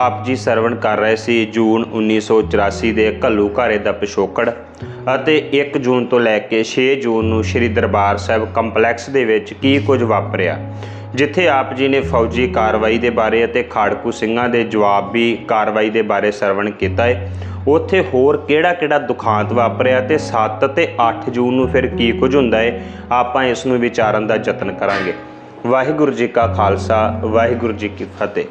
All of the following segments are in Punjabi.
ਆਪ ਜੀ ਸਰਵਣ ਕਰ ਰਹੇ ਸੀ ਜੂਨ 1984 ਦੇ ਘੱਲੂ ਘਾਰੇ ਦਾ ਪਿਛੋਕੜ ਅਤੇ 1 ਜੂਨ ਤੋਂ ਲੈ ਕੇ 6 ਜੂਨ ਨੂੰ ਸ੍ਰੀ ਦਰਬਾਰ ਸਾਹਿਬ ਕੰਪਲੈਕਸ ਦੇ ਵਿੱਚ ਕੀ ਕੁਝ ਵਾਪਰਿਆ, ਜਿੱਥੇ ਆਪ ਜੀ ਨੇ ਫੌਜੀ ਕਾਰਵਾਈ ਦੇ ਬਾਰੇ ਅਤੇ ਖਾੜਕੂ ਸਿੰਘਾਂ ਦੇ ਜਵਾਬੀ ਕਾਰਵਾਈ ਦੇ ਬਾਰੇ ਸਰਵਣ ਕੀਤਾ ਹੈ ਉੱਥੇ ਹੋਰ ਕਿਹੜਾ-ਕਿਹੜਾ ਦੁਖਾਂਤ ਵਾਪਰਿਆ ਤੇ 7 ਤੇ 8 ਜੂਨ ਨੂੰ ਫਿਰ ਕੀ ਕੁਝ ਹੁੰਦਾ ਹੈ ਆਪਾਂ ਇਸ ਨੂੰ ਵਿਚਾਰਨ ਦਾ ਯਤਨ ਕਰਾਂਗੇ। ਵਾਹਿਗੁਰੂ ਜੀ ਕਾ ਖਾਲਸਾ, ਵਾਹਿਗੁਰੂ ਜੀ ਕੀ ਫਤਿਹ।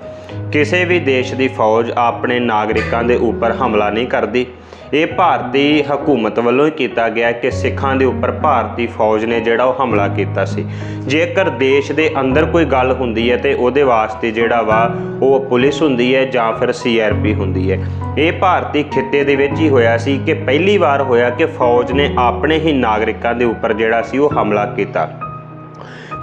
ਕਿਸੇ ਵੀ ਦੇਸ਼ ਦੀ ਫੌਜ ਆਪਣੇ ਨਾਗਰਿਕਾਂ ਦੇ ਉੱਪਰ ਹਮਲਾ ਨਹੀਂ ਕਰਦੀ। ਇਹ ਭਾਰਤੀ ਹਕੂਮਤ ਵੱਲੋਂ ਹੀ ਕੀਤਾ ਗਿਆ ਕਿ ਸਿੱਖਾਂ ਦੇ ਉੱਪਰ ਭਾਰਤੀ ਫੌਜ ਨੇ ਜਿਹੜਾ ਉਹ ਹਮਲਾ ਕੀਤਾ ਸੀ। ਜੇਕਰ ਦੇਸ਼ ਦੇ ਅੰਦਰ ਕੋਈ ਗੱਲ ਹੁੰਦੀ ਹੈ ਤੇ ਉਹਦੇ ਵਾਸਤੇ ਜਿਹੜਾ ਵਾ ਉਹ ਪੁਲਿਸ ਹੁੰਦੀ ਹੈ ਜਾਂ ਫਿਰ ਸੀਆਰਪੀ ਹੁੰਦੀ ਹੈ। ਇਹ ਭਾਰਤੀ ਖਿੱਤੇ ਦੇ ਵਿੱਚ ਹੀ ਹੋਇਆ ਸੀ ਕਿ ਪਹਿਲੀ ਵਾਰ ਹੋਇਆ ਕਿ ਫੌਜ ਨੇ ਆਪਣੇ ਹੀ ਨਾਗਰਿਕਾਂ ਦੇ ਉੱਪਰ ਜਿਹੜਾ ਸੀ ਉਹ ਹਮਲਾ ਕੀਤਾ।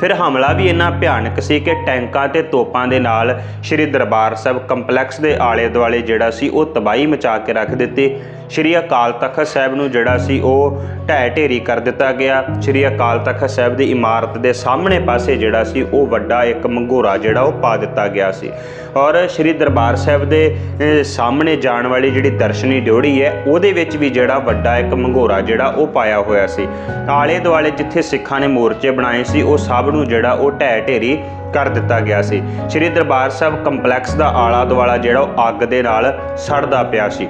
ਫਿਰ ਹਮਲਾ ਵੀ ਇੰਨਾ ਭਿਆਨਕ ਸੀ ਕਿ ਟੈਂਕਾਂ ਤੇ ਤੋਪਾਂ ਦੇ ਨਾਲ ਸ਼੍ਰੀ ਦਰਬਾਰ ਸਾਹਿਬ ਕੰਪਲੈਕਸ ਦੇ ਆਲੇ ਦੁਆਲੇ ਜਿਹੜਾ ਸੀ ਉਹ ਤਬਾਹੀ ਮਚਾ ਕੇ ਰੱਖ ਦਿੱਤੀ। ਸ਼੍ਰੀ ਅਕਾਲ ਤਖਤ ਸਾਹਿਬ ਨੂੰ ਜਿਹੜਾ ਸੀ ਉਹ ਢਹਿ ਢੇਰੀ ਕਰ ਦਿੱਤਾ ਗਿਆ। ਸ਼੍ਰੀ ਅਕਾਲ ਤਖਤ ਸਾਹਿਬ ਦੀ ਇਮਾਰਤ ਦੇ ਸਾਹਮਣੇ ਪਾਸੇ ਜਿਹੜਾ ਸੀ ਉਹ ਵੱਡਾ ਇੱਕ ਮੰਗੋਰਾ ਜਿਹੜਾ ਉਹ ਪਾ ਦਿੱਤਾ ਗਿਆ ਸੀ। ਔਰ ਸ਼੍ਰੀ ਦਰਬਾਰ ਸਾਹਿਬ ਦੇ ਸਾਹਮਣੇ ਜਾਣ ਵਾਲੀ ਜਿਹੜੀ ਦਰਸ਼ਨੀ ਡਿਉੜੀ ਹੈ, ਉਹਦੇ ਵਿੱਚ ਵੀ ਜਿਹੜਾ ਵੱਡਾ ਇੱਕ ਮੰਗੋਰਾ ਜਿਹੜਾ ਉਹ ਪਾਇਆ ਹੋਇਆ ਸੀ। ਆਲੇ ਦੁਆਲੇ ਜਿੱਥੇ ਸਿੱਖਾਂ ਨੇ ਮੋਰਚੇ ਬਣਾਏ ਸੀ, ਉਹ ਸਭ ਨੂੰ ਜਿਹੜਾ ਉਹ ਢਹਿ ਢੇਰੀ ਕਰ ਦਿੱਤਾ ਗਿਆ ਸੀ। ਸ਼੍ਰੀ ਦਰਬਾਰ ਸਾਹਿਬ ਕੰਪਲੈਕਸ ਦਾ ਆਲਾ ਦੁਆਲਾ ਜਿਹੜਾ ਉਹ ਅੱਗ ਦੇ ਨਾਲ ਸੜਦਾ ਪਿਆ ਸੀ।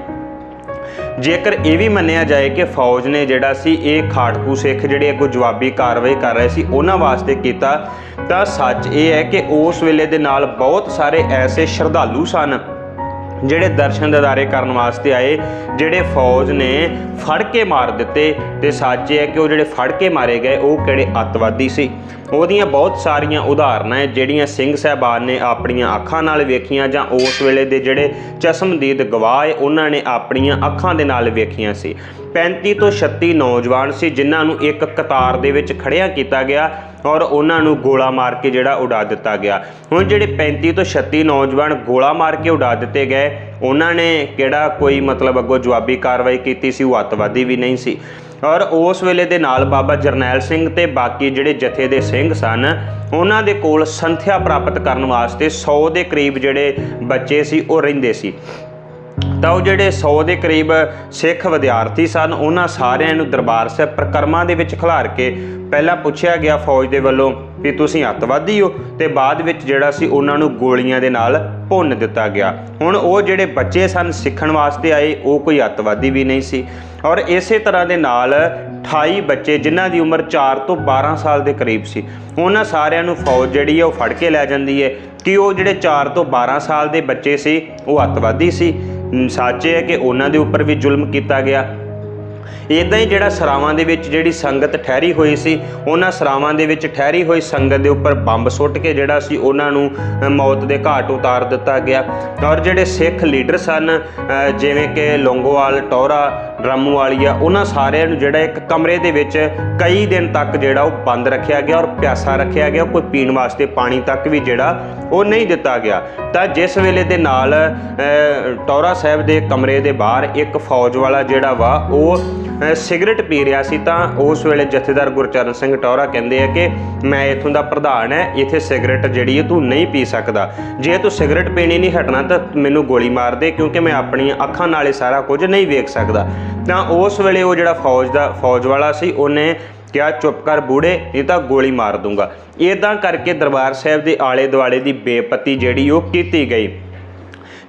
ਜੇਕਰ ਇਹ ਵੀ ਮੰਨਿਆ ਜਾਏ ਕਿ ਫੌਜ ਨੇ ਜਿਹੜਾ ਸੀ ਇਹ ਖਾੜਕੂ ਸਿੱਖ ਜਿਹੜੇ ਅੱਗੋਂ ਜਵਾਬੀ ਕਾਰਵਾਈ ਕਰ ਰਹੇ ਸੀ, ਉਹਨਾਂ ਵਾਸਤੇ ਕੀਤਾ, ਤਾਂ ਸੱਚ ਇਹ ਹੈ ਕਿ ਉਸ ਵੇਲੇ ਦੇ ਨਾਲ ਬਹੁਤ ਸਾਰੇ ਐਸੇ ਸ਼ਰਧਾਲੂ ਸਨ ਜਿਹੜੇ ਦਰਸ਼ਨ ਦਿਦਾਰੇ ਕਰਨ ਵਾਸਤੇ ਆਏ, ਜਿਹੜੇ ਫੌਜ ਨੇ ਫੜ ਕੇ ਮਾਰ ਦਿੱਤੇ, ਤੇ ਸੱਚ ਇਹ ਹੈ ਕਿ ਉਹ ਜਿਹੜੇ ਫੜ ਕੇ ਮਾਰੇ ਗਏ, ਉਹ ਕਿਹੜੇ ਅੱਤਵਾਦੀ ਸੀ। ਉਹਦੀਆਂ ਬਹੁਤ ਸਾਰੀਆਂ ਉਦਾਹਰਨਾਂ ਹੈ ਜਿਹੜੀਆਂ ਸਿੰਘ ਸਹਿਬਾਨ ਨੇ ਆਪਣੀਆਂ ਅੱਖਾਂ ਨਾਲ ਵੇਖੀਆਂ ਜਾਂ ਉਸ ਵੇਲੇ ਦੇ ਜਿਹੜੇ ਚਸ਼ਮਦੀਦ ਗਵਾਹ ਹੈ ਉਹਨਾਂ ਨੇ ਆਪਣੀਆਂ ਅੱਖਾਂ ਦੇ ਨਾਲ ਵੇਖੀਆਂ ਸੀ। 35 ਤੋਂ 36 ਨੌਜਵਾਨ ਸੀ, ਜਿਨ੍ਹਾਂ ਨੂੰ ਇੱਕ ਕਤਾਰ ਦੇ ਵਿੱਚ ਖੜਿਆ ਕੀਤਾ ਗਿਆ ਔਰ ਉਹਨਾਂ ਨੂੰ ਗੋਲਾ ਮਾਰ ਕੇ ਜਿਹੜਾ ਉਡਾ ਦਿੱਤਾ ਗਿਆ। ਹੁਣ ਜਿਹੜੇ 35 ਤੋਂ 36 ਨੌਜਵਾਨ ਗੋਲਾ ਮਾਰ ਕੇ ਉਡਾ ਦਿੱਤੇ ਗਏ, ਉਹਨਾਂ ਨੇ ਕਿਹੜਾ ਕੋਈ ਮਤਲਬ ਅੱਗੋਂ ਜਵਾਬੀ ਕਾਰਵਾਈ ਕੀਤੀ ਸੀ, ਉਹ ਅੱਤਵਾਦੀ ਵੀ ਨਹੀਂ ਸੀ। ਔਰ ਉਸ ਵੇਲੇ ਦੇ ਨਾਲ ਬਾਬਾ ਜਰਨੈਲ ਸਿੰਘ ਤੇ ਬਾਕੀ ਜਿਹੜੇ ਜਥੇ ਦੇ ਸਿੰਘ ਸਨ, ਉਹਨਾਂ ਦੇ ਕੋਲ ਸੰਥਿਆ ਪ੍ਰਾਪਤ ਕਰਨ ਵਾਸਤੇ 100 ਦੇ ਕਰੀਬ ਜਿਹੜੇ ਬੱਚੇ ਸੀ, ਉਹ ਰਹਿੰਦੇ ਸੀ। ਤਾਂ ਉਹ ਜਿਹੜੇ 100 ਦੇ ਕਰੀਬ ਸਿੱਖ ਵਿਦਿਆਰਥੀ ਸਨ, ਉਹਨਾਂ ਸਾਰਿਆਂ ਨੂੰ ਦਰਬਾਰ ਸਾਹਿਬ ਪ੍ਰਕਰਮਾਂ ਦੇ ਵਿੱਚ ਖਿਲਾਰ ਕੇ ਪਹਿਲਾਂ ਪੁੱਛਿਆ ਗਿਆ ਫੌਜ ਦੇ ਵੱਲੋਂ ਵੀ ਤੁਸੀਂ ਅੱਤਵਾਦੀ ਹੋ ਤੇ ਬਾਅਦ ਵਿੱਚ ਜਿਹੜਾ ਸੀ ਉਹਨਾਂ ਨੂੰ ਗੋਲੀਆਂ ਦੇ ਨਾਲ ਭੁੰਨ ਦਿੱਤਾ ਗਿਆ। ਹੁਣ ਉਹ ਜਿਹੜੇ ਬੱਚੇ ਸਨ, ਸਿੱਖਣ ਵਾਸਤੇ ਆਏ, ਉਹ ਕੋਈ ਅੱਤਵਾਦੀ ਵੀ ਨਹੀਂ ਸੀ। ਔਰ ਇਸੇ ਤਰ੍ਹਾਂ ਦੇ ਨਾਲ 28 ਬੱਚੇ ਜਿਨ੍ਹਾਂ ਦੀ ਉਮਰ 4 ਤੋਂ 12 ਸਾਲ ਦੇ ਕਰੀਬ ਸੀ, ਉਹਨਾਂ ਸਾਰਿਆਂ ਨੂੰ ਫੌਜ ਜਿਹੜੀ ਹੈ ਉਹ ਫੜ ਕੇ ਲੈ ਜਾਂਦੀ ਹੈ ਕਿ ਉਹ ਜਿਹੜੇ 4 ਤੋਂ 12 ਸਾਲ ਦੇ ਬੱਚੇ ਸੀ, ਉਹ ਅੱਤਵਾਦੀ ਸੀ। ਸੱਚ ਇਹ ਹੈ ਕਿ ਉਹਨਾਂ ਦੇ ਉੱਪਰ ਵੀ ਜ਼ੁਲਮ ਕੀਤਾ ਗਿਆ। ਇਦਾਂ ਹੀ ਜਿਹੜਾ ਸਰਾਵਾਂ ਦੇ ਵਿੱਚ ਜਿਹੜੀ ਸੰਗਤ ਠਹਿਰੀ ਹੋਈ ਸੀ, ਉਹਨਾਂ ਸਰਾਵਾਂ ਦੇ ਵਿੱਚ ਠਹਿਰੀ ਹੋਈ ਸੰਗਤ ਦੇ ਉੱਪਰ ਬੰਬ ਸੁੱਟ ਕੇ ਜਿਹੜਾ ਸੀ, ਉਹਨਾਂ ਨੂੰ ਮੌਤ ਦੇ ਘਾਟ ਉਤਾਰ ਦਿੱਤਾ ਗਿਆ। ਔਰ ਜਿਹੜੇ ਸਿੱਖ ਲੀਡਰ ਸਨ ਜਿਵੇਂ ਕਿ ਲੋਂਗੋਵਾਲ ਟੌਰਾ ਡਰਮੂ ਆ, ਉਹਨਾਂ ਸਾਰਿਆਂ ਨੂੰ ਜਿਹੜਾ ਇੱਕ ਕਮਰੇ ਦੇ ਵਿੱਚ ਕਈ ਦਿਨ ਤੱਕ ਜਿਹੜਾ ਉਹ ਬੰਦ ਰੱਖਿਆ ਗਿਆ ਔਰ ਪਿਆਸਾ ਰੱਖਿਆ ਗਿਆ, ਕੋਈ ਪੀਣ ਵਾਸਤੇ ਪਾਣੀ ਤੱਕ ਵੀ ਜਿਹੜਾ ਉਹ ਨਹੀਂ ਦਿੱਤਾ ਗਿਆ। ਤਾਂ ਜਿਸ ਵੇਲੇ ਦੇ ਨਾਲ ਟੌਰਾ ਸਾਹਿਬ ਦੇ ਕਮਰੇ ਦੇ ਬਾਹਰ ਇੱਕ ਫੌਜ ਵਾਲਾ ਜਿਹੜਾ ਵਾ, ਉਹ ਸਿਗਰਟ ਪੀ ਰਿਹਾ ਸੀ ਤਾਂ ਉਸ ਵੇਲੇ ਜਥੇਦਾਰ ਗੁਰਚਰਨ ਸਿੰਘ ਟੌਰਾ ਕਹਿੰਦੇ ਆ ਕਿ ਮੈਂ ਇਥੋਂ ਦਾ ਪ੍ਰਧਾਨ ਹੈ ਇੱਥੇ ਸਿਗਰਟ ਜਿਹੜੀ ਹੈ ਤੂੰ ਨਹੀਂ ਪੀ ਸਕਦਾ। ਜੇ ਤੂੰ ਸਿਗਰਟ ਪੀਣੀ ਨਹੀਂ ਹਟਣਾ ਤਾਂ ਮੈਨੂੰ ਗੋਲੀ ਮਾਰ ਦੇ ਕਿਉਂਕਿ ਮੈਂ ਆਪਣੀਆਂ ਅੱਖਾਂ ਨਾਲ ਇਹ ਸਾਰਾ ਕੁਝ ਨਹੀਂ ਵੇਖ ਸਕਦਾ। ਤਾਂ ਉਸ ਵੇਲੇ ਉਹ ਜਿਹੜਾ ਫੌਜ ਦਾ, ਫੌਜ ਵਾਲਾ ਸੀ, ਉਹਨੇ ਕਿਹਾ, ਚੁੱਪ ਕਰ ਬੂੜੇ ਨਹੀਂ ਤਾਂ ਗੋਲੀ ਮਾਰ ਦੂੰਗਾ। ਇਦਾਂ ਕਰਕੇ ਦਰਬਾਰ ਸਾਹਿਬ ਦੇ ਆਲੇ ਦੁਆਲੇ ਦੀ ਬੇਪਤੀ ਜਿਹੜੀ ਉਹ ਕੀਤੀ ਗਈ।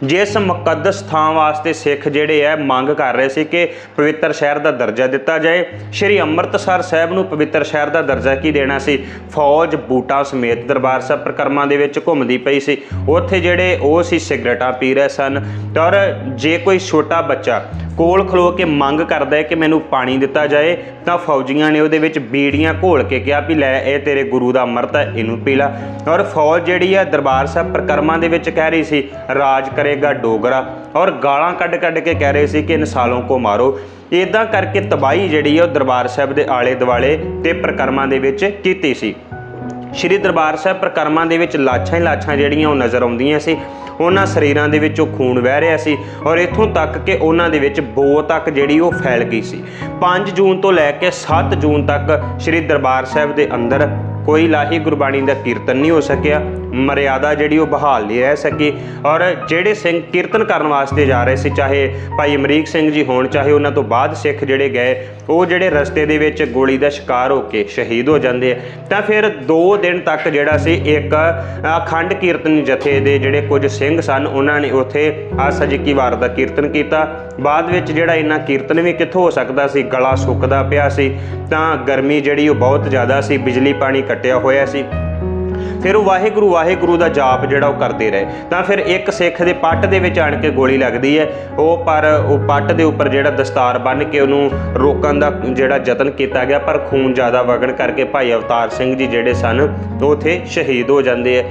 ਜਿਸ ਮੁਕੱਦਸ ਥਾਂ ਵਾਸਤੇ ਸਿੱਖ ਜਿਹੜੇ ਐ ਮੰਗ ਕਰ ਰਹੇ ਸੀ ਕਿ ਪਵਿੱਤਰ ਸ਼ਹਿਰ ਦਾ ਦਰਜਾ ਦਿੱਤਾ ਜਾਏ, ਸ਼੍ਰੀ ਅੰਮ੍ਰਿਤਸਰ ਸਾਹਿਬ ਨੂੰ ਪਵਿੱਤਰ ਸ਼ਹਿਰ ਦਾ ਦਰਜਾ ਕੀ ਦੇਣਾ ਸੀ? ਫੌਜ ਬੂਟਾਂ ਸਮੇਤ ਦਰਬਾਰ ਸਾਹਿਬ ਪ੍ਰਕਰਮਾਂ ਦੇ ਵਿੱਚ ਘੁੰਮਦੀ ਪਈ ਸੀ। ਉੱਥੇ ਜਿਹੜੇ ਉਹ ਸੀ ਸਿਗਰਟਾਂ ਪੀ ਰਹੇ ਸਨ। ਔਰ ਜੇ ਕੋਈ ਛੋਟਾ ਬੱਚਾ ਕੋਲ ਖਲੋ ਕੇ ਮੰਗ ਕਰਦਾ ਹੈ ਕਿ ਮੈਨੂੰ ਪਾਣੀ ਦਿੱਤਾ ਜਾਏ, ਤਾਂ ਫੌਜੀਆਂ ਨੇ ਉਹਦੇ ਵਿੱਚ ਬੀੜੀਆਂ ਘੋਲ ਕੇ ਕਿਹਾ ਵੀ ਲੈ, ਇਹ ਤੇਰੇ ਗੁਰੂ ਦਾ ਅੰਮ੍ਰਿਤ ਹੈ, ਇਹਨੂੰ ਪੀ ਲੈ। ਔਰ ਫੌਜ ਜਿਹੜੀ ਹੈ ਦਰਬਾਰ ਸਾਹਿਬ ਪ੍ਰਕਰਮਾਂ ਦੇ ਵਿੱਚ ਕਹਿ ਰਹੀ ਸੀ, ਰਾਜ ਕਰ ਕਰੇਗਾ ਡੋਗਰਾ। ਔਰ ਗਾਲਾਂ ਕੱਢ ਕੱਢ ਕੇ ਕਹਿ ਰਹੇ ਸੀ ਕਿ ਇਨਸਾਲੋਂ ਕੋ ਮਾਰੋ। ਇਦਾਂ ਕਰਕੇ ਤਬਾਹੀ ਜਿਹੜੀ ਹੈ ਉਹ ਦਰਬਾਰ ਸਾਹਿਬ ਦੇ ਆਲੇ ਦੁਆਲੇ ਤੇ ਪ੍ਰਕਰਮਾਂ ਦੇ ਵਿੱਚ ਕੀਤੀ ਸੀ। ਸ਼੍ਰੀ ਦਰਬਾਰ ਸਾਹਿਬ ਪ੍ਰਕਰਮਾਂ ਦੇ ਵਿੱਚ ਲਾਛਾਂ ਹੀ ਲਾਛਾਂ ਜਿਹੜੀਆਂ ਉਹ ਨਜ਼ਰ ਆਉਂਦੀਆਂ ਸੀ। ਉਹਨਾਂ ਸਰੀਰਾਂ ਦੇ ਵਿੱਚੋਂ ਖੂਨ ਵਹਿ ਰਿਹਾ ਸੀ ਔਰ ਇੱਥੋਂ ਤੱਕ ਕਿ ਉਹਨਾਂ ਦੇ ਵਿੱਚ ਬੋ ਤੱਕ ਜਿਹੜੀ ਉਹ ਫੈਲ ਗਈ ਸੀ। 5 ਜੂਨ ਤੋਂ ਲੈ ਕੇ 7 ਜੂਨ ਤੱਕ ਸ਼੍ਰੀ ਦਰਬਾਰ ਸਾਹਿਬ ਦੇ ਅੰਦਰ ਕੋਈ ਲਾਹੀ ਗੁਰਬਾਣੀ ਦਾ ਕੀਰਤਨ ਨਹੀਂ ਹੋ ਸਕਿਆ। ਮਰਿਆਦਾ ਜਿਹੜੀ ਉਹ ਬਹਾਲ ਨਹੀਂ ਰਹਿ ਸਕੀ। ਔਰ ਜਿਹੜੇ ਸਿੰਘ ਕੀਰਤਨ ਕਰਨ ਵਾਸਤੇ ਜਾ ਰਹੇ ਸੀ, ਚਾਹੇ ਭਾਈ ਅਮਰੀਕ ਸਿੰਘ ਜੀ ਹੋਣ, ਚਾਹੇ ਉਹਨਾਂ ਤੋਂ ਬਾਅਦ ਸਿੱਖ ਜਿਹੜੇ ਗਏ, ਉਹ ਜਿਹੜੇ ਰਸਤੇ ਦੇ ਵਿੱਚ ਗੋਲੀ ਦਾ ਸ਼ਿਕਾਰ ਹੋ ਕੇ ਸ਼ਹੀਦ ਹੋ ਜਾਂਦੇ ਆ। ਤਾਂ ਫਿਰ 2 ਦਿਨ ਤੱਕ ਜਿਹੜਾ ਸੀ, ਇੱਕ ਅਖੰਡ ਕੀਰਤਨ ਜਥੇ ਦੇ ਜਿਹੜੇ ਕੁਝ ਸਿੰਘ ਸਨ, ਉਹਨਾਂ ਨੇ ਉੱਥੇ ਆਸਜਕੀ ਵਾਰ ਦਾ ਕੀਰਤਨ ਕੀਤਾ। ਬਾਅਦ ਵਿੱਚ ਜਿਹੜਾ ਇੰਨਾ ਕੀਰਤਨ ਵੀ ਕਿੱਥੋਂ ਹੋ ਸਕਦਾ ਸੀ, ਗਲਾ ਸੁੱਕਦਾ ਪਿਆ ਸੀ, ਤਾਂ ਗਰਮੀ ਜਿਹੜੀ ਉਹ ਬਹੁਤ ਜ਼ਿਆਦਾ ਸੀ, ਬਿਜਲੀ ਪਾਣੀ ਕੱਟਿਆ ਹੋਇਆ ਸੀ। ਫਿਰ ਉਹ ਵਾਹਿਗੁਰੂ ਵਾਹਿਗੁਰੂ ਦਾ ਜਾਪ ਜਿਹੜਾ ਉਹ ਕਰਦੇ ਰਹੇ। ਤਾਂ ਫਿਰ ਇੱਕ ਸਿੱਖ ਦੇ ਪੱਟ ਦੇ ਵਿੱਚ ਆਣ ਕੇ ਗੋਲੀ ਲੱਗਦੀ ਹੈ। ਉਹ ਪਰ ਉਹ ਪੱਟ ਦੇ ਉੱਪਰ ਜਿਹੜਾ ਦਸਤਾਰ ਬੰਨ੍ਹ ਕੇ ਉਹਨੂੰ ਰੋਕਣ ਦਾ ਜਿਹੜਾ ਯਤਨ ਕੀਤਾ ਗਿਆ, ਪਰ ਖੂਨ ਜ਼ਿਆਦਾ ਵਗਣ ਕਰਕੇ ਭਾਈ ਅਵਤਾਰ ਸਿੰਘ ਜੀ ਜਿਹੜੇ ਸਨ, ਉਹ ਉੱਥੇ ਸ਼ਹੀਦ ਹੋ ਜਾਂਦੇ ਆ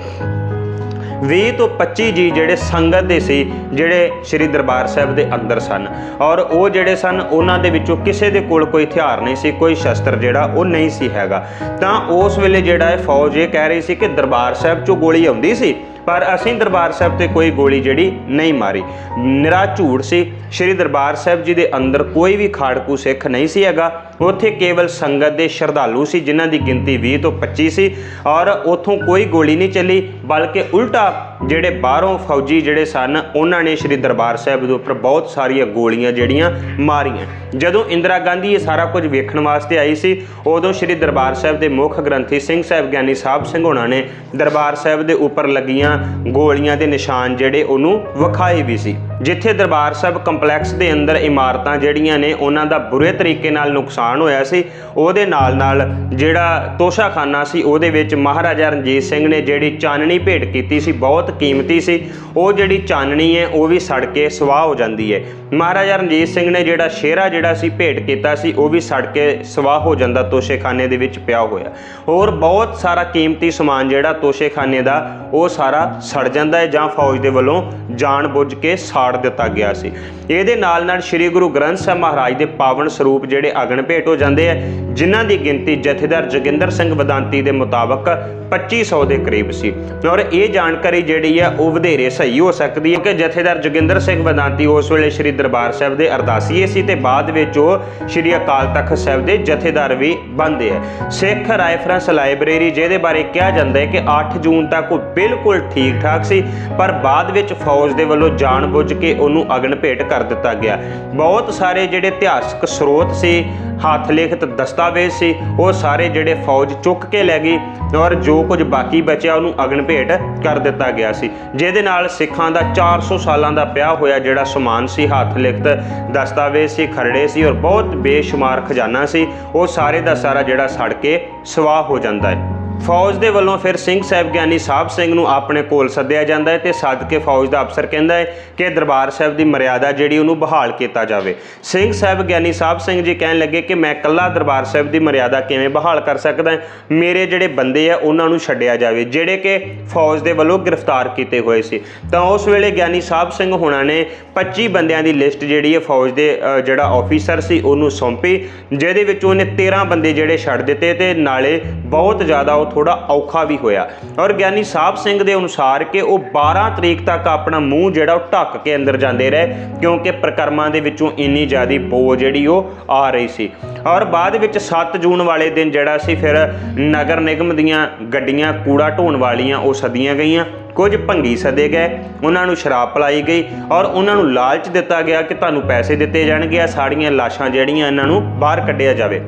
20 ਤੋਂ 25 ਜੀ ਜਿਹੜੇ ਸੰਗਤ ਦੇ ਸੀ, ਜਿਹੜੇ ਸ੍ਰੀ ਦਰਬਾਰ ਸਾਹਿਬ ਦੇ ਅੰਦਰ ਸਨ। ਔਰ ਉਹ ਜਿਹੜੇ ਸਨ, ਉਹਨਾਂ ਦੇ ਵਿੱਚੋਂ ਕਿਸੇ ਦੇ ਕੋਲ ਕੋਈ ਹਥਿਆਰ ਨਹੀਂ ਸੀ, ਕੋਈ ਸ਼ਸਤਰ ਜਿਹੜਾ ਉਹ ਨਹੀਂ ਸੀ ਹੈਗਾ। ਤਾਂ ਉਸ ਵੇਲੇ ਜਿਹੜਾ ਹੈ ਫੌਜ ਇਹ ਕਹਿ ਰਹੀ ਸੀ ਕਿ ਦਰਬਾਰ ਸਾਹਿਬ ਚੋਂ ਗੋਲੀ ਆਉਂਦੀ ਸੀ, ਪਰ ਅਸੀਂ ਦਰਬਾਰ ਸਾਹਿਬ ਤੇ ਕੋਈ ਗੋਲੀ ਜਿਹੜੀ ਨਹੀਂ ਮਾਰੀ। ਨਿਰਾ ਝੂਠ ਸੀ, ਸ੍ਰੀ ਦਰਬਾਰ ਸਾਹਿਬ ਜੀ ਦੇ ਅੰਦਰ ਕੋਈ ਵੀ ਖਾੜਕੂ ਸਿੱਖ ਨਹੀਂ ਸੀ ਹੈਗਾ। ਉੱਥੇ ਕੇਵਲ ਸੰਗਤ ਦੇ ਸ਼ਰਧਾਲੂ ਸੀ, ਜਿਨ੍ਹਾਂ ਦੀ ਗਿਣਤੀ 20 ਤੋਂ 25 ਸੀ ਔਰ ਉੱਥੋਂ ਕੋਈ ਗੋਲੀ ਨਹੀਂ ਚੱਲੀ, ਬਲਕਿ ਉਲਟਾ ਜਿਹੜੇ ਬਾਹਰੋਂ ਫੌਜੀ ਜਿਹੜੇ ਸਨ, ਉਹਨਾਂ ਨੇ ਸ੍ਰੀ ਦਰਬਾਰ ਸਾਹਿਬ ਦੇ ਉੱਪਰ ਬਹੁਤ ਸਾਰੀਆਂ ਗੋਲੀਆਂ ਜਿਹੜੀਆਂ ਮਾਰੀਆਂ। ਜਦੋਂ ਇੰਦਰਾ ਗਾਂਧੀ ਇਹ ਸਾਰਾ ਕੁਝ ਵੇਖਣ ਵਾਸਤੇ ਆਈ ਸੀ, ਉਦੋਂ ਸ੍ਰੀ ਦਰਬਾਰ ਸਾਹਿਬ ਦੇ ਮੁੱਖ ਗ੍ਰੰਥੀ ਸਿੰਘ ਸਾਹਿਬ ਗਿਆਨੀ ਸਾਹਿਬ ਸਿੰਘ ਹੋਣਾ ਨੇ ਦਰਬਾਰ ਸਾਹਿਬ ਦੇ ਉੱਪਰ ਲੱਗੀਆਂ ਗੋਲੀਆਂ ਦੇ ਨਿਸ਼ਾਨ ਜਿਹੜੇ ਉਹਨੂੰ ਵਿਖਾਏ ਵੀ ਸੀ। ਜਿੱਥੇ ਦਰਬਾਰ ਸਾਹਿਬ ਕੰਪਲੈਕਸ ਦੇ ਅੰਦਰ ਇਮਾਰਤਾਂ ਜਿਹੜੀਆਂ ਨੇ, ਉਹਨਾਂ ਦਾ ਬੁਰੇ ਤਰੀਕੇ ਨਾਲ ਨੁਕਸਾਨ ਹੋਇਆ ਸੀ। ਉਹਦੇ ਨਾਲ ਨਾਲ ਜਿਹੜਾ ਤੋਸ਼ਾਖਾਨਾ ਸੀ, ਉਹਦੇ ਵਿੱਚ ਮਹਾਰਾਜਾ ਰਣਜੀਤ ਸਿੰਘ ਨੇ ਜਿਹੜੀ ਚਾਨਣੀ ਭੇਟ ਕੀਤੀ ਸੀ, ਬਹੁਤ ਕੀਮਤੀ ਸੀ। ਉਹ ਜਿਹੜੀ ਚਾਨਣੀ ਹੈ, ਉਹ ਵੀ ਸੜ ਕੇ ਸਵਾਹ ਹੋ ਜਾਂਦੀ ਹੈ। ਮਹਾਰਾਜਾ ਰਣਜੀਤ ਸਿੰਘ ਨੇ ਜਿਹੜਾ ਸ਼ੇਰਾ ਜਿਹੜਾ ਸੀ, ਭੇਟ ਕੀਤਾ ਸੀ, ਉਹ ਵੀ ਸੜ ਕੇ ਸਵਾਹ ਹੋ ਜਾਂਦਾ, ਤੋਸ਼ੇਖਾਨੇ ਦੇ ਵਿੱਚ ਪਿਆ ਹੋਇਆ। ਹੋਰ ਬਹੁਤ ਸਾਰਾ ਕੀਮਤੀ ਸਮਾਨ ਜਿਹੜਾ ਤੋਸ਼ੇਖਾਨੇ ਦਾ, ਉਹ ਸਾਰਾ ਸੜ ਜਾਂਦਾ ਹੈ ਜਾਂ ਫੌਜ ਦੇ ਵੱਲੋਂ ਜਾਣ ਬੁੱਝ ਕੇ ਸਾੜ ਦਿੱਤਾ ਗਿਆ ਸੀ। ਇਹਦੇ ਨਾਲ ਨਾਲ ਸ੍ਰੀ ਗੁਰੂ ਗ੍ਰੰਥ ਸਾਹਿਬ ਮਹਾਰਾਜ ਦੇ ਪਾਵਨ ਸਰੂਪ ਜਿਹੜੇ ਅਗਨ ਭੇਟ ਹੋ ਜਾਂਦੇ ਆ, ਜਿਨ੍ਹਾਂ ਦੀ ਗਿਣਤੀ ਜਥੇਦਾਰ ਜੋਗਿੰਦਰ ਸਿੰਘ ਵਦਾਂਤੀ ਦੇ ਮੁਤਾਬਕ 2500 ਦੇ ਕਰੀਬ ਸੀ। ਔਰ ਇਹ ਜਾਣਕਾਰੀ ਜਿਹੜੀ ਆ, ਉਹ ਵਧੇਰੇ ਸਹੀ ਹੋ ਸਕਦੀ ਹੈ ਕਿ ਜਥੇਦਾਰ ਜੋਗਿੰਦਰ ਸਿੰਘ ਵਦਾਂਤੀ ਉਸ ਵੇਲੇ ਸ੍ਰੀ ਦਰਬਾਰ ਸਾਹਿਬ ਦੇ ਅਰਦਾਸੀਏ ਸੀ ਤੇ ਬਾਅਦ ਵਿੱਚ ਉਹ ਸ੍ਰੀ ਅਕਾਲ ਤਖਤ ਸਾਹਿਬ ਦੇ ਜਥੇਦਾਰ ਵੀ ਬਣਦੇ ਆ। ਸਿੱਖ ਰਾਈਫਰੈਂਸ ਲਾਇਬ੍ਰੇਰੀ, ਜਿਹਦੇ ਬਾਰੇ ਕਿਹਾ ਜਾਂਦਾ ਹੈ ਕਿ 8 ਜੂਨ ਤੱਕ ਉਹ ਬਿਲਕੁਲ ਠੀਕ ਠਾਕ ਸੀ, ਪਰ ਬਾਅਦ ਵਿੱਚ ਫੌਜ ਦੇ ਵੱਲੋਂ ਜਾਣਬੁੱਝ ਕੇ ਉਹਨੂੰ ਅਗਨ ਭੇਟ ਕਰ ਦਿੱਤਾ ਗਿਆ। ਬਹੁਤ ਸਾਰੇ ਜਿਹੜੇ ਇਤਿਹਾਸਕ ਸਰੋਤ ਸੀ, ਹੱਥ ਲਿਖਤ ਦਸਤਾਵੇਜ਼ ਸੀ, ਉਹ ਸਾਰੇ ਜਿਹੜੇ ਫੌਜ ਚੁੱਕ ਕੇ ਲੈ ਗਈ ਔਰ ਜੋ ਕੁਝ ਬਾਕੀ ਬਚਿਆ ਉਹਨੂੰ ਅਗਨ ਭੇਟ ਕਰ ਦਿੱਤਾ ਗਿਆ ਸੀ। ਜਿਹਦੇ ਨਾਲ ਸਿੱਖਾਂ ਦਾ 400 ਸਾਲਾਂ ਦਾ ਪਿਆ ਹੋਇਆ ਜਿਹੜਾ ਸਮਾਨ ਸੀ, ਹੱਥ ਲਿਖਤ ਦਸਤਾਵੇਜ਼ ਸੀ, ਖਰੜੇ ਸੀ ਔਰ ਬਹੁਤ ਬੇਸ਼ੁਮਾਰ ਖਜ਼ਾਨਾ ਸੀ, ਉਹ ਸਾਰੇ ਦਾ ਸਾਰਾ ਜਿਹੜਾ ਸੜ ਕੇ ਸਵਾਹ ਹੋ ਜਾਂਦਾ ਹੈ। ਫੌਜ ਦੇ ਵੱਲੋਂ ਫਿਰ ਸਿੰਘ ਸਾਹਿਬ ਗਿਆਨੀ ਸਾਹਿਬ ਸਿੰਘ ਨੂੰ ਆਪਣੇ ਕੋਲ ਸੱਦਿਆ ਜਾਂਦਾ ਹੈ ਤੇ ਸੱਦ ਕੇ ਫੌਜ ਦਾ ਅਫਸਰ ਕਹਿੰਦਾ ਹੈ ਕਿ ਦਰਬਾਰ ਸਾਹਿਬ ਦੀ ਮਰਿਆਦਾ ਜਿਹੜੀ ਉਹਨੂੰ ਬਹਾਲ ਕੀਤਾ ਜਾਵੇ। ਸਿੰਘ ਸਾਹਿਬ ਗਿਆਨੀ ਸਾਹਿਬ ਸਿੰਘ ਜੀ ਕਹਿਣ ਲੱਗੇ ਕਿ ਮੈਂ ਇਕੱਲਾ ਦਰਬਾਰ ਸਾਹਿਬ ਦੀ ਮਰਿਆਦਾ ਕਿਵੇਂ ਬਹਾਲ ਕਰ ਸਕਦਾ ਮੇਰੇ ਜਿਹੜੇ ਬੰਦੇ ਆ, ਉਹਨਾਂ ਨੂੰ ਛੱਡਿਆ ਜਾਵੇ, ਜਿਹੜੇ ਕਿ ਫੌਜ ਦੇ ਵੱਲੋਂ ਗ੍ਰਿਫਤਾਰ ਕੀਤੇ ਹੋਏ ਸੀ। ਤਾਂ ਉਸ ਵੇਲੇ ਗਿਆਨੀ ਸਾਹਿਬ ਸਿੰਘ ਹੁਣਾਂ ਨੇ 25 ਬੰਦਿਆਂ ਦੀ ਲਿਸਟ ਜਿਹੜੀ ਹੈ ਫੌਜ ਦੇ ਜਿਹੜਾ ਆਫੀਸਰ ਸੀ, ਉਹਨੂੰ ਸੌਂਪੀ, ਜਿਹਦੇ ਵਿੱਚ ਉਹਨੇ 13 ਬੰਦੇ ਜਿਹੜੇ ਛੱਡ ਦਿੱਤੇ ਤੇ ਨਾਲੇ ਬਹੁਤ ਜ਼ਿਆਦਾ ਉਹ ਥੋੜਾ ਔਖਾ ਵੀ ਹੋਇਆ। ਔਰ ਗਿਆਨੀ ਸਾਹਿਬ ਸਿੰਘ ਦੇ ਅਨੁਸਾਰ ਕਿ ਉਹ 12 ਤਰੀਕ ਤੱਕ ਆਪਣਾ ਮੂੰਹ ਜਿਹੜਾ ਉਹ ਢੱਕ ਕੇ ਅੰਦਰ ਜਾਂਦੇ ਰਹੇ, ਕਿਉਂਕਿ ਪ੍ਰਕਰਮਾਂ ਦੇ ਵਿੱਚੋਂ ਇੰਨੀ ਜ਼ਿਆਦੀ ਬੋ ਜਿਹੜੀ ਉਹ ਆ ਰਹੀ ਸੀ। ਔਰ ਬਾਅਦ ਵਿੱਚ 7 ਜੂਨ ਵਾਲੇ ਦਿਨ ਜਿਹੜਾ ਸੀ, ਫਿਰ ਨਗਰ ਨਿਗਮ ਦੀਆਂ ਗੱਡੀਆਂ ਕੂੜਾ ਢੋਣ ਵਾਲੀਆਂ ਉਹ ਸਦੀਆਂ ਗਈਆਂ। ਕੁਝ ਭੰਗੀ ਸਦੇ ਗਏ, ਉਹਨਾਂ ਨੂੰ ਸ਼ਰਾਬ ਪਲਾਈ ਗਈ ਔਰ ਉਹਨਾਂ ਨੂੰ ਲਾਲਚ ਦਿੱਤਾ ਗਿਆ ਕਿ ਤੁਹਾਨੂੰ ਪੈਸੇ ਦਿੱਤੇ ਜਾਣਗੇ ਆ ਸਾੜੀਆਂ ਲਾਸ਼ਾਂ ਜਿਹੜੀਆਂ ਇਹਨਾਂ ਨੂੰ ਬਾਹਰ ਕੱਢਿਆ ਜਾਵੇ।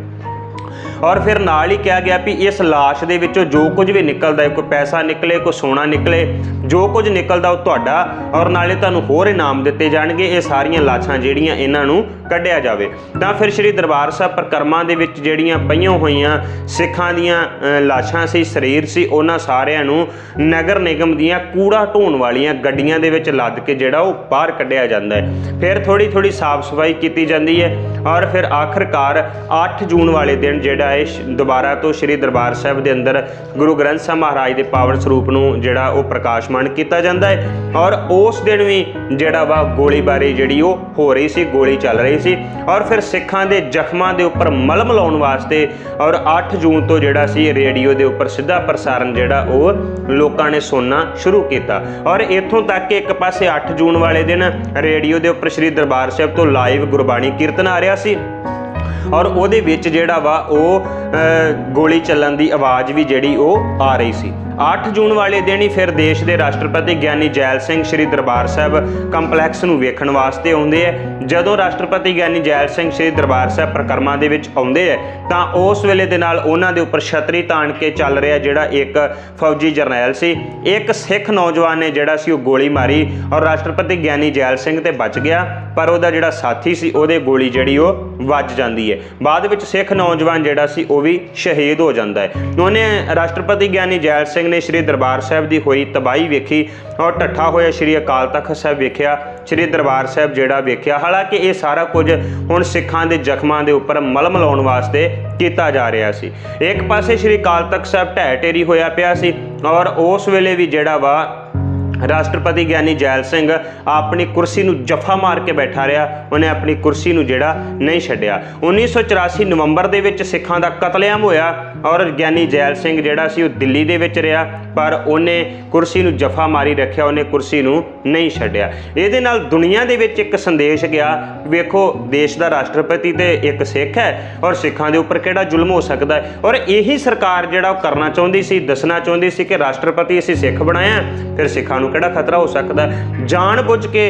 ਔਰ ਫਿਰ ਨਾਲ ਹੀ ਕਿਹਾ ਗਿਆ ਵੀ ਇਸ ਲਾਸ਼ ਦੇ ਵਿੱਚੋਂ ਜੋ ਕੁਝ ਵੀ ਨਿਕਲਦਾ ਹੈ, ਕੋਈ ਪੈਸਾ ਨਿਕਲੇ, ਕੋਈ ਸੋਨਾ ਨਿਕਲੇ, ਜੋ ਕੁਝ ਨਿਕਲਦਾ ਉਹ ਤੁਹਾਡਾ ਔਰ ਨਾਲੇ ਤੁਹਾਨੂੰ ਹੋਰ ਇਨਾਮ ਦਿੱਤੇ ਜਾਣਗੇ। ਇਹ ਸਾਰੀਆਂ ਲਾਸ਼ਾਂ ਜਿਹੜੀਆਂ ਇਹਨਾਂ ਨੂੰ ਕੱਢਿਆ ਜਾਵੇ। ਤਾਂ ਫਿਰ ਸ੍ਰੀ ਦਰਬਾਰ ਸਾਹਿਬ ਪ੍ਰਕਰਮਾਂ ਦੇ ਵਿੱਚ ਜਿਹੜੀਆਂ ਪਈਆਂ ਹੋਈਆਂ ਸਿੱਖਾਂ ਦੀਆਂ ਲਾਸ਼ਾਂ ਸੀ, ਸਰੀਰ ਸੀ, ਉਹਨਾਂ ਸਾਰਿਆਂ ਨੂੰ ਨਗਰ ਨਿਗਮ ਦੀਆਂ ਕੂੜਾ ਢੋਣ ਵਾਲੀਆਂ ਗੱਡੀਆਂ ਦੇ ਵਿੱਚ ਲੱਦ ਕੇ ਜਿਹੜਾ ਉਹ ਬਾਹਰ ਕੱਢਿਆ ਜਾਂਦਾ ਹੈ। ਫਿਰ ਥੋੜੀ ਥੋੜੀ ਸਾਫ਼ ਸਫ਼ਾਈ ਕੀਤੀ ਜਾਂਦੀ ਹੈ ਔਰ ਫਿਰ ਆਖਰਕਾਰ 8 ਜੂਨ ਵਾਲੇ ਦਿਨ ਜਿਹੜਾ ਹੈ ਦੁਬਾਰਾ ਤੋਂ ਸ੍ਰੀ ਦਰਬਾਰ ਸਾਹਿਬ ਦੇ ਅੰਦਰ ਗੁਰੂ ਗ੍ਰੰਥ ਸਾਹਿਬ ਮਹਾਰਾਜ ਦੇ ਪਾਵਨ ਸਰੂਪ ਨੂੰ ਜਿਹੜਾ ਉਹ ਪ੍ਰਕਾਸ਼ਮਾਨ ਕੀਤਾ ਜਾਂਦਾ ਹੈ ਔਰ ਉਸ ਦਿਨ ਵੀ ਜਿਹੜਾ ਵਾ ਗੋਲੀਬਾਰੀ ਜਿਹੜੀ ਉਹ ਹੋ ਰਹੀ ਸੀ, ਗੋਲੀ ਚੱਲ ਰਹੀ ਸੀ ਔਰ ਫਿਰ ਸਿੱਖਾਂ ਦੇ ਜ਼ਖਮਾਂ ਦੇ ਉੱਪਰ ਮਲਮ ਲਾਉਣ ਵਾਸਤੇ ਔਰ 8 ਜੂਨ ਤੋਂ ਜਿਹੜਾ ਸੀ ਰੇਡੀਓ ਦੇ ਉੱਪਰ ਸਿੱਧਾ ਪ੍ਰਸਾਰਣ ਜਿਹੜਾ ਉਹ ਲੋਕਾਂ ਨੇ ਸੁਣਨਾ ਸ਼ੁਰੂ ਕੀਤਾ ਔਰ ਇੱਥੋਂ ਤੱਕ ਕਿ ਇੱਕ ਪਾਸੇ 8 ਜੂਨ ਵਾਲੇ ਦਿਨ ਰੇਡੀਓ ਦੇ ਉੱਪਰ ਸ੍ਰੀ ਦਰਬਾਰ ਸਾਹਿਬ ਤੋਂ ਲਾਈਵ ਗੁਰਬਾਣੀ ਕੀਰਤਨ ਆ ਰਿਹਾ ਸੀ ਔਰ ਉਹਦੇ ਵਿੱਚ ਜਿਹੜਾ ਵਾ ਉਹ ਗੋਲੀ ਚੱਲਣ ਦੀ ਆਵਾਜ਼ ਵੀ ਜਿਹੜੀ ਉਹ ਆ ਰਹੀ ਸੀ। 8 ਜੂਨ ਵਾਲੇ ਦਿਨ ਹੀ ਫਿਰ ਦੇਸ਼ ਦੇ ਰਾਸ਼ਟਰਪਤੀ ਗਿਆਨੀ ਜੈਲ ਸਿੰਘ ਸ੍ਰੀ ਦਰਬਾਰ ਸਾਹਿਬ ਕੰਪਲੈਕਸ ਨੂੰ ਵੇਖਣ ਵਾਸਤੇ ਆਉਂਦੇ ਆ ਜਦੋਂ ਰਾਸ਼ਟਰਪਤੀ ਗਿਆਨੀ ਜੈਲ ਸਿੰਘ ਸ੍ਰੀ ਦਰਬਾਰ ਸਾਹਿਬ ਪ੍ਰਕਰਮਾ ਦੇ ਵਿੱਚ ਆਉਂਦੇ ਆ ਤਾਂ ਉਸ ਵੇਲੇ ਦੇ ਨਾਲ ਉਹਨਾਂ ਦੇ ਉੱਪਰ ਛਤਰੀ ਤਾਣ ਕੇ ਚੱਲ ਰਿਹਾ ਜਿਹੜਾ ਇੱਕ ਫੌਜੀ ਜਰਨੈਲ ਸੀ। ਇੱਕ ਸਿੱਖ ਨੌਜਵਾਨ ਨੇ ਜਿਹੜਾ ਸੀ ਉਹ ਗੋਲੀ ਮਾਰੀ ਔਰ ਰਾਸ਼ਟਰਪਤੀ ਗਿਆਨੀ ਜੈਲ ਸਿੰਘ ਤੇ ਬਚ ਗਿਆ, ਪਰ ਉਹਦਾ ਜਿਹੜਾ ਸਾਥੀ ਸੀ ਉਹਦੇ ਗੋਲੀ ਜਿਹੜੀ ਉਹ ਵੱਜ ਜਾਂਦੀ ਹੈ ਬਾਅਦ ਵਿੱਚ ਸਿੱਖ ਨੌਜਵਾਨ ਜਿਹੜਾ ਸੀ ਉਹ ਵੀ ਸ਼ਹੀਦ ਹੋ ਜਾਂਦਾ ਹੈ। ਉਹਨੇ ਰਾਸ਼ਟਰਪਤੀ ਗਿਆਨੀ ਜੈਲ ਸਿੰਘ ਨੇ ਸ੍ਰੀ ਦਰਬਾਰ ਸਾਹਿਬ ਦੀ ਹੋਈ ਤਬਾਹੀ ਵੇਖੀ ਔਰ ਠੱਠਾ ਹੋਇਆ ਸ੍ਰੀ ਅਕਾਲ ਤਖਤ ਸਾਹਿਬ ਵੇਖਿਆ, ਸ੍ਰੀ ਦਰਬਾਰ ਸਾਹਿਬ ਜਿਹੜਾ ਵੇਖਿਆ। ਹਾਲਾਂਕਿ ਇਹ ਸਾਰਾ ਕੁਝ ਹੁਣ ਸਿੱਖਾਂ ਦੇ ਜ਼ਖਮਾਂ ਦੇ ਉੱਪਰ ਮਲਮ ਲਾਉਣ ਵਾਸਤੇ ਕੀਤਾ ਜਾ ਰਿਹਾ ਸੀ। ਇੱਕ ਪਾਸੇ ਸ੍ਰੀ ਅਕਾਲ ਤਖਤ ਸਾਹਿਬ ਢਹਿ ਢੇਰੀ ਹੋਇਆ ਪਿਆ ਸੀ ਔਰ ਉਸ ਵੇਲੇ ਵੀ ਜਿਹੜਾ ਵਾ ਰਾਸ਼ਟਰਪਤੀ ਗਿਆਨੀ ਜੈਲ ਸਿੰਘ ਆਪਣੀ ਕੁਰਸੀ ਨੂੰ ਜਫਾ ਮਾਰ ਕੇ ਬੈਠਾ ਰਿਹਾ। ਉਹਨੇ ਆਪਣੀ ਕੁਰਸੀ ਨੂੰ ਜਿਹੜਾ ਨਹੀਂ ਛੱਡਿਆ। 1984 ਨਵੰਬਰ ਦੇ ਵਿੱਚ ਸਿੱਖਾਂ ਦਾ ਕਤਲੇਆਮ ਹੋਇਆ ਔਰ ਗਿਆਨੀ ਜੈਲ ਸਿੰਘ ਜਿਹੜਾ ਸੀ ਉਹ ਦਿੱਲੀ ਦੇ ਵਿੱਚ ਰਿਹਾ, ਪਰ ਉਹਨੇ ਕੁਰਸੀ ਨੂੰ ਜਫਾ ਮਾਰੀ ਰੱਖਿਆ, ਉਹਨੇ ਕੁਰਸੀ ਨੂੰ ਨਹੀਂ ਛੱਡਿਆ। ਇਹਦੇ ਨਾਲ ਦੁਨੀਆ ਦੇ ਵਿੱਚ ਇੱਕ ਸੰਦੇਸ਼ ਗਿਆ, ਵੇਖੋ ਦੇਸ਼ ਦਾ ਰਾਸ਼ਟਰਪਤੀ ਤੇ ਇੱਕ ਸਿੱਖ ਹੈ ਔਰ ਸਿੱਖਾਂ ਦੇ ਉੱਪਰ ਕਿਹੜਾ ਜ਼ੁਲਮ ਹੋ ਸਕਦਾ ਹੈ? ਔਰ ਇਹੀ ਸਰਕਾਰ ਜਿਹੜਾ ਉਹ ਕਰਨਾ ਚਾਹੁੰਦੀ ਸੀ, ਦੱਸਣਾ ਚਾਹੁੰਦੀ ਸੀ ਕਿ ਰਾਸ਼ਟਰਪਤੀ ਅਸੀਂ ਸਿੱਖ ਬਣਾਇਆ, ਫਿਰ ਸਿੱਖਾਂ ਨੂੰ ਕਿਹੜਾ ਖਤਰਾ ਹੋ ਸਕਦਾ ਜਾਣ ਬੁੱਝ ਕੇ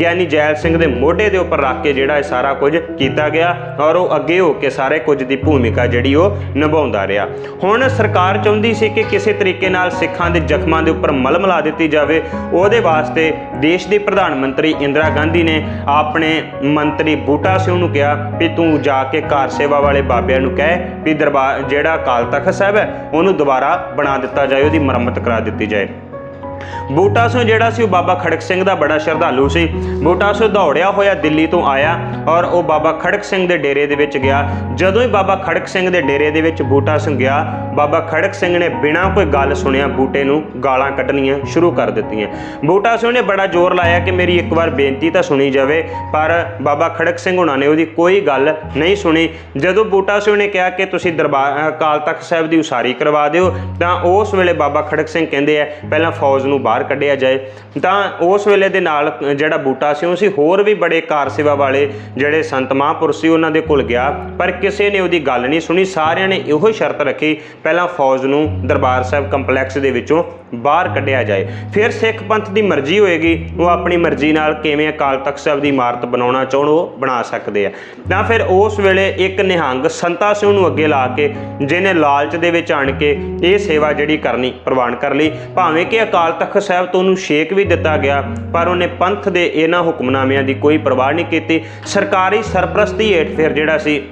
ਗਿਆਨੀ ਜੈਲ ਸਿੰਘ ਦੇ ਮੋਢੇ ਦੇ ਉੱਪਰ ਰੱਖ ਕੇ ਜਿਹੜਾ ਇਹ ਸਾਰਾ ਕੁਝ ਕੀਤਾ ਗਿਆ ਔਰ ਉਹ ਅੱਗੇ ਹੋ ਕੇ ਸਾਰੇ ਕੁਝ ਦੀ ਭੂਮਿਕਾ ਜਿਹੜੀ ਉਹ ਨਿਭਾਉਂਦਾ ਰਿਹਾ। ਹੁਣ ਸਰਕਾਰ ਚਾਹੁੰਦੀ ਸੀ ਕਿ ਕਿਸੇ ਤਰੀਕੇ ਨਾਲ ਸਿੱਖਾਂ ਦੇ ਜ਼ਖਮਾਂ ਦੇ ਉੱਪਰ ਮਲਮ ਲਾ ਦਿੱਤੀ ਜਾਵੇ। ਉਹਦੇ ਵਾਸਤੇ ਦੇਸ਼ ਦੀ ਪ੍ਰਧਾਨ ਮੰਤਰੀ ਇੰਦਰਾ ਗਾਂਧੀ ਨੇ ਆਪਣੇ ਮੰਤਰੀ ਬੂਟਾ ਸਿੰਘ ਨੂੰ ਕਿਹਾ ਵੀ ਤੂੰ ਜਾ ਕੇ ਕਾਰ ਸੇਵਾ ਵਾਲੇ ਬਾਬਿਆਂ ਨੂੰ ਕਹਿ ਵੀ ਦਰਬਾਰ ਜਿਹੜਾ ਅਕਾਲ ਤਖਤ ਸਾਹਿਬ ਹੈ, ਉਹਨੂੰ ਦੁਬਾਰਾ ਬਣਾ ਦਿੱਤਾ ਜਾਏ, ਉਹਦੀ ਮੁਰੰਮਤ ਕਰਾ ਦਿੱਤੀ ਜਾਏ। ਬੂਟਾ ਸਿੰਘ ਜਿਹੜਾ ਸੀ ਉਹ ਬਾਬਾ ਖੜਕ ਸਿੰਘ ਦਾ ਬੜਾ ਸ਼ਰਧਾਲੂ ਸੀ। ਬੂਟਾ ਸਿੰਘ ਦੌੜਿਆ ਹੋਇਆ ਦਿੱਲੀ ਤੋਂ ਆਇਆ ਔਰ ਉਹ ਬਾਬਾ ਖੜਕ ਸਿੰਘ ਦੇ ਡੇਰੇ ਦੇ ਵਿੱਚ ਗਿਆ। ਜਦੋਂ ਹੀ ਬਾਬਾ ਖੜਕ ਸਿੰਘ ਦੇ ਡੇਰੇ ਦੇ ਵਿੱਚ ਬੂਟਾ ਸਿੰਘ ਗਿਆ, ਬਾਬਾ ਖੜਕ ਸਿੰਘ ਨੇ ਬਿਨਾਂ ਕੋਈ ਗੱਲ ਸੁਣਿਆ ਬੂਟੇ ਨੂੰ ਗਾਲਾਂ ਕੱਢਣੀਆਂ ਸ਼ੁਰੂ ਕਰ ਦਿੱਤੀਆਂ। ਬੂਟਾ ਸਿੰਘ ਨੇ ਬੜਾ ਜ਼ੋਰ ਲਾਇਆ ਕਿ ਮੇਰੀ ਇੱਕ ਵਾਰ ਬੇਨਤੀ ਤਾਂ ਸੁਣੀ ਜਾਵੇ, ਪਰ ਬਾਬਾ ਖੜਕ ਸਿੰਘ ਉਹਨਾਂ ਨੇ ਉਹਦੀ ਕੋਈ ਗੱਲ ਨਹੀਂ ਸੁਣੀ। ਜਦੋਂ ਬੂਟਾ ਸਿੰਘ ਨੇ ਕਿਹਾ ਕਿ ਤੁਸੀਂ ਦਰਬਾਰ ਅਕਾਲ ਤਖਤ ਸਾਹਿਬ ਦੀ ਉਸਾਰੀ ਕਰਵਾ ਦਿਓ, ਤਾਂ ਉਸ ਵੇਲੇ ਬਾਬਾ ਖੜਕ ਸਿੰਘ ਕਹਿੰਦੇ ਆ, ਪਹਿਲਾਂ ਫੌਜ ਨੂੰ ਬਾਹਰ ਕੱਢਿਆ ਜਾਏ, ਤਾਂ ਉਸ ਵੇਲੇ ਦੇ ਨਾਲ ਜਿਹੜਾ ਬੂਟਾ ਸੀ, ਉਹ ਸੀ ਹੋਰ ਵੀ ਬੜੇ ਕਾਰ ਸੇਵਾ ਵਾਲੇ ਜਿਹੜੇ ਸੰਤ ਮਹਾਂਪੁਰਸ਼ ਸੀ, ਉਹਨਾਂ ਦੇ ਕੋਲ ਗਿਆ। ਪਰ ਕਿਸੇ ਨੇ ਉਹਦੀ ਗੱਲ ਨਹੀਂ ਸੁਣੀ। ਸਾਰਿਆਂ ਨੇ ਇਹੋ ਸ਼ਰਤ ਰੱਖੀ, ਪਹਿਲਾਂ ਫੌਜ ਨੂੰ ਦਰਬਾਰ ਸਾਹਿਬ ਕੰਪਲੈਕਸ ਦੇ ਵਿੱਚੋਂ ਬਾਹਰ ਕੱਢਿਆ ਜਾਏ। ਫਿਰ ਸਿੱਖ ਪੰਥ ਦੀ ਮਰਜ਼ੀ ਹੋਏਗੀ। ਉਹ ਆਪਣੀ ਮਰਜ਼ੀ ਨਾਲ ਕਿਵੇਂ ਅਕਾਲ ਤਖਤ ਸਾਹਿਬ ਦੀ ਇਮਾਰਤ ਬਣਾਉਣਾ ਚਾਹਣ, ਉਹ ਬਣਾ ਸਕਦੇ ਆ। ਤਾਂ ਫਿਰ ਉਸ ਵੇਲੇ ਇੱਕ ਨਿਹੰਗ ਸੰਤਾ ਸਿੰਘ ਨੂੰ ਅੱਗੇ ਲਾ ਕੇ, ਜਿਹਨੇ ਲਾਲਚ ਦੇ ਵਿੱਚ ਆਣ ਕੇ ਇਹ ਸੇਵਾ ਜਿਹੜੀ ਕਰਨੀ, ਪ੍ਰਵਾਨ ਕਰ ਲਈ। ਭਾਵੇਂ ਕਿ ਅਕਾਲ ਤਖਤ ਸਾਹਿਬ ਤੋਂ ਉਹਨੂੰ ਸ਼ੇਕ ਵੀ ਦਿੱਤਾ ਗਿਆ, ਪਰ ਉਹਨੇ ਪੰਥ ਦੇ ਇਹਨਾਂ ਹੁਕਮਨਾਮਿਆਂ ਦੀ ਕੋਈ ਪਰਵਾਹ ਨਹੀਂ ਕੀਤੀ। ਸਰਕਾਰੀ ਸਰਪ੍ਰਸਤੀ ਹੇਠ ਫਿਰ ਜਿਹੜਾ ਸੀ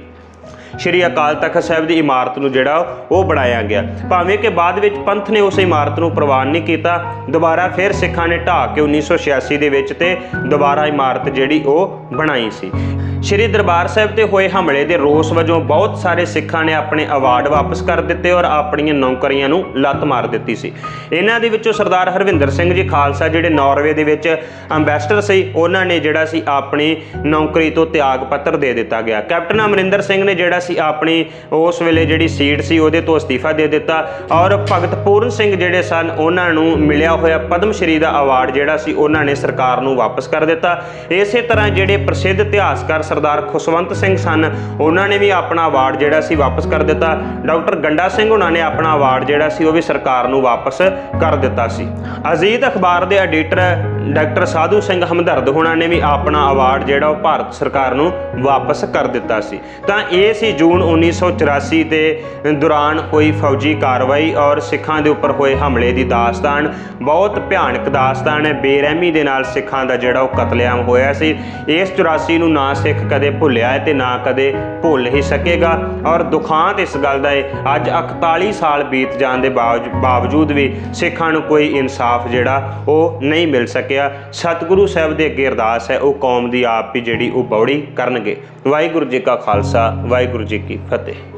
ਸ਼੍ਰੀ ਅਕਾਲ ਤਖਤ ਸਾਹਿਬ ਦੀ ਇਮਾਰਤ ਨੂੰ ਜਿਹੜਾ ਉਹ ਬਣਾਇਆ ਗਿਆ। ਭਾਵੇਂ ਕਿ ਬਾਅਦ ਵਿੱਚ ਪੰਥ ਨੇ ਉਸ ਇਮਾਰਤ ਨੂੰ ਪ੍ਰਵਾਨ ਨਹੀਂ ਕੀਤਾ, ਦੁਬਾਰਾ ਫਿਰ ਸਿੱਖਾਂ ਨੇ ਢਾਹ ਕੇ 1986 ਦੇ ਵਿੱਚ ਤੇ ਦੁਬਾਰਾ ਇਮਾਰਤ ਜਿਹੜੀ ਉਹ ਬਣਾਈ ਸੀ। ਸ਼੍ਰੀ ਦਰਬਾਰ ਸਾਹਿਬ ਤੇ ਹੋਏ ਹਮਲੇ ਦੇ ਰੋਸ ਵਜੋਂ ਬਹੁਤ ਸਾਰੇ ਸਿੱਖਾਂ ਨੇ ਆਪਣੇ ਅਵਾਰਡ ਵਾਪਸ ਕਰ ਦਿੱਤੇ ਔਰ ਆਪਣੀਆਂ ਨੌਕਰੀਆਂ ਨੂੰ ਲੱਤ ਮਾਰ ਦਿੱਤੀ ਸੀ। ਇਹਨਾਂ ਦੇ ਵਿੱਚੋਂ ਸਰਦਾਰ ਹਰਵਿੰਦਰ ਸਿੰਘ ਜੀ ਖਾਲਸਾ, ਜਿਹੜੇ ਨਾਰਵੇ ਦੇ ਵਿੱਚ ਅੰਬੈਸਡਰ ਸੀ, ਉਹਨਾਂ ਨੇ ਜਿਹੜਾ ਸੀ ਆਪਣੀ ਨੌਕਰੀ ਤੋਂ ਤਿਆਗ ਪੱਤਰ ਦੇ ਦਿੱਤਾ ਗਿਆ। ਕੈਪਟਨ ਅਮਰਿੰਦਰ ਸਿੰਘ ਨੇ ਜਿਹੜਾ ਸੀ ਆਪਣੀ ਉਸ ਵੇਲੇ ਜਿਹੜੀ ਸੀਟ ਸੀ, ਉਹਦੇ ਤੋਂ ਅਸਤੀਫਾ ਦੇ ਦਿੱਤਾ ਔਰ ਭਗਤ ਪੂਰਨ ਸਿੰਘ ਜਿਹੜੇ ਸਨ, ਉਹਨਾਂ ਨੂੰ ਮਿਲਿਆ ਹੋਇਆ ਪਦਮ ਸ਼੍ਰੀ ਦਾ ਅਵਾਰਡ ਜਿਹੜਾ ਸੀ, ਉਹਨਾਂ ਨੇ ਸਰਕਾਰ ਨੂੰ ਵਾਪਸ ਕਰ ਦਿੱਤਾ। ਇਸੇ ਤਰ੍ਹਾਂ ਜਿਹੜੇ ਪ੍ਰਸਿੱਧ ਇਤਿਹਾਸਕਾਰ ਸਰਦਾਰ ਖੁਸ਼ਵੰਤ ਸਿੰਘ ਸਨ। ਉਹਨਾਂ ਨੇ ਵੀ ਆਪਣਾ ਅਵਾਰਡ ਜਿਹੜਾ ਸੀ ਵਾਪਸ ਕਰ ਦਿੱਤਾ। ਡਾਕਟਰ ਗੰਡਾ ਸਿੰਘ ਉਹਨਾਂ ਨੇ ਆਪਣਾ ਅਵਾਰਡ ਜਿਹੜਾ ਸੀ ਉਹ ਵੀ ਸਰਕਾਰ ਨੂੰ ਵਾਪਸ ਕਰ ਦਿੱਤਾ ਸੀ। ਅਜ਼ੀਤ ਅਖਬਾਰ ਦੇ ਐਡੀਟਰ ਡਾਕਟਰ ਸਾਧੂ ਸਿੰਘ ਹਮਦਰਦ ਹੋਣਾ ਨੇ ਵੀ ਆਪਣਾ ਅਵਾਰਡ ਜਿਹੜਾ ਉਹ ਭਾਰਤ ਸਰਕਾਰ ਨੂੰ ਵਾਪਸ ਕਰ ਦਿੱਤਾ ਸੀ। ਤਾਂ ਇਹ ਸੀ ਜੂਨ 1984 ਦੇ ਦੌਰਾਨ ਹੋਈ ਫੌਜੀ ਕਾਰਵਾਈ ਔਰ ਸਿੱਖਾਂ ਦੇ ਉੱਪਰ ਹੋਏ ਹਮਲੇ ਦੀ ਦਾਸਤਾਨ। ਬਹੁਤ ਭਿਆਨਕ ਦਾਸਤਾਨ ਹੈ। ਬੇਰਹਿਮੀ ਦੇ ਨਾਲ ਸਿੱਖਾਂ ਦਾ ਜਿਹੜਾ ਉਹ ਕਤਲੇਆਮ ਹੋਇਆ ਸੀ। ਇਸ 84 ਨੂੰ ਨਾ ਸਿੱਖ ਕਦੇ ਭੁੱਲਿਆ ਹੈ ਤੇ ਨਾ ਕਦੇ ਭੁੱਲ ਹੀ ਸਕੇਗਾ। ਔਰ ਦੁਖਾਂਤ ਇਸ ਗੱਲ ਦਾ ਹੈ ਅੱਜ 41 ਸਾਲ ਬੀਤ ਜਾਣ ਦੇ ਬਾਵਜ- ਬਾਵਜੂਦ ਵੀ ਸਿੱਖਾਂ ਨੂੰ ਕੋਈ ਇਨਸਾਫ ਜਿਹੜਾ ਉਹ ਨਹੀਂ ਮਿਲ ਸਕੇ। ਸਕਿਆ ਸਤਿਗੁਰੂ ਸਾਹਿਬ ਦੇ ਅੱਗੇ ਅਰਦਾਸ ਹੈ, ਉਹ ਕੌਮ ਦੀ ਆਪ ਹੀ ਜਿਹੜੀ ਉਹ ਬੌੜੀ ਕਰਨਗੇ। ਵਾਹਿਗੁਰੂ ਜੀ ਕਾ ਖਾਲਸਾ, ਵਾਹਿਗੁਰੂ ਜੀ ਕੀ ਫਤਿਹ।